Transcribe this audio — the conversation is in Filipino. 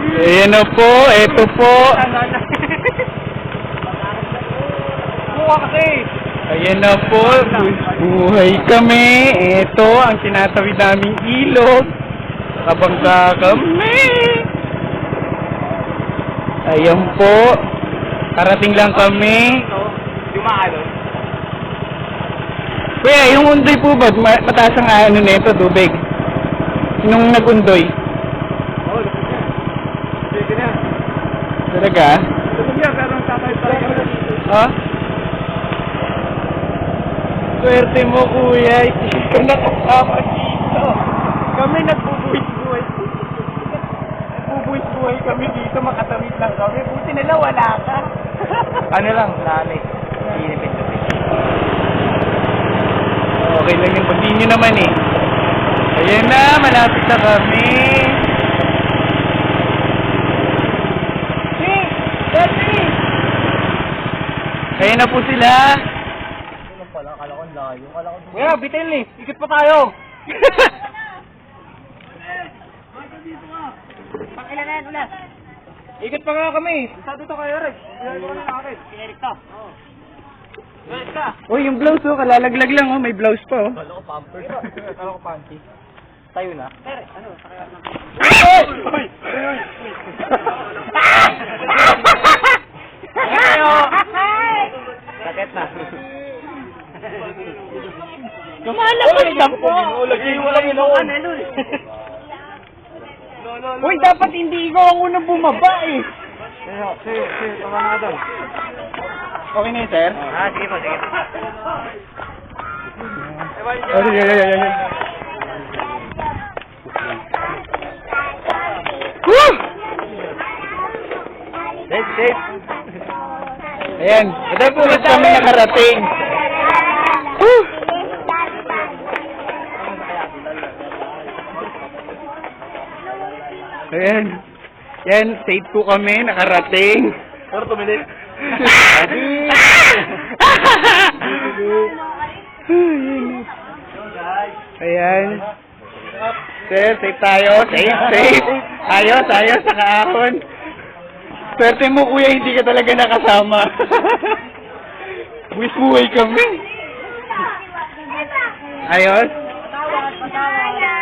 Ayan na po, eto po. Buka kasi. Ayan na po, bu- buhay kami. Ito ang tinatawid naming ilog. Kabangka kami. Ayan po. Karating lang kami. Dumaalon. Kuya, yung undoy po ba, ma- mataas ang ano nito, tubig? Nung nagundoy. Oo, oh, lapit na. Sige na. Talaga? Niya, pero ang tatay dito. Ha? Swerte mo, kuya. Hindi ka nakasama dito. Kami nagbubuhis-buhay. Nagbubuhis-buhay kami dito. Makatawid lang kami. Buti nila wala ka. Ano lang, lalay. Inipit-lapit. okay lang yung nyo naman eh. Ayan na, malapit na kami. Ayan na po sila. Ano pala, kala ko layo. Kala ko... Kuya, bitin eh. Ikot pa tayo. Pakilanan ulit. Ikot pa nga kami. Sabi to kayo, Rex. Bigay ko na akin. Pinirik to. Oo. Pinirik ka. Uy, yung blouse oh, kalalaglag lang oh. May blouse pa oh. Kala ko pampers. Kala ko panty. Tayo na. Pero, ano, sakaya na. Uy! Sakit Lumalabas lang po. Lagi mo lang yun. Uy, dapat hindi ikaw ang unang bumaba eh. Sige, sige, sige. Tama na doon. Okay na yun, sir? Ah, sige po, sige po. Oh, sige, sige, sige, sige. Woo! Safe, safe. Ayan, ito po kami nakarating. Ayan. Yan, safe po kami, nakarating. Pero tumilit. Ayan. Sir, safe tayo. Safe, safe. Ayos, ayos, sa kaahon. Swerte mo, kuya, hindi ka talaga nakasama. Buwis-buhay kami. Ayos? Maligaya,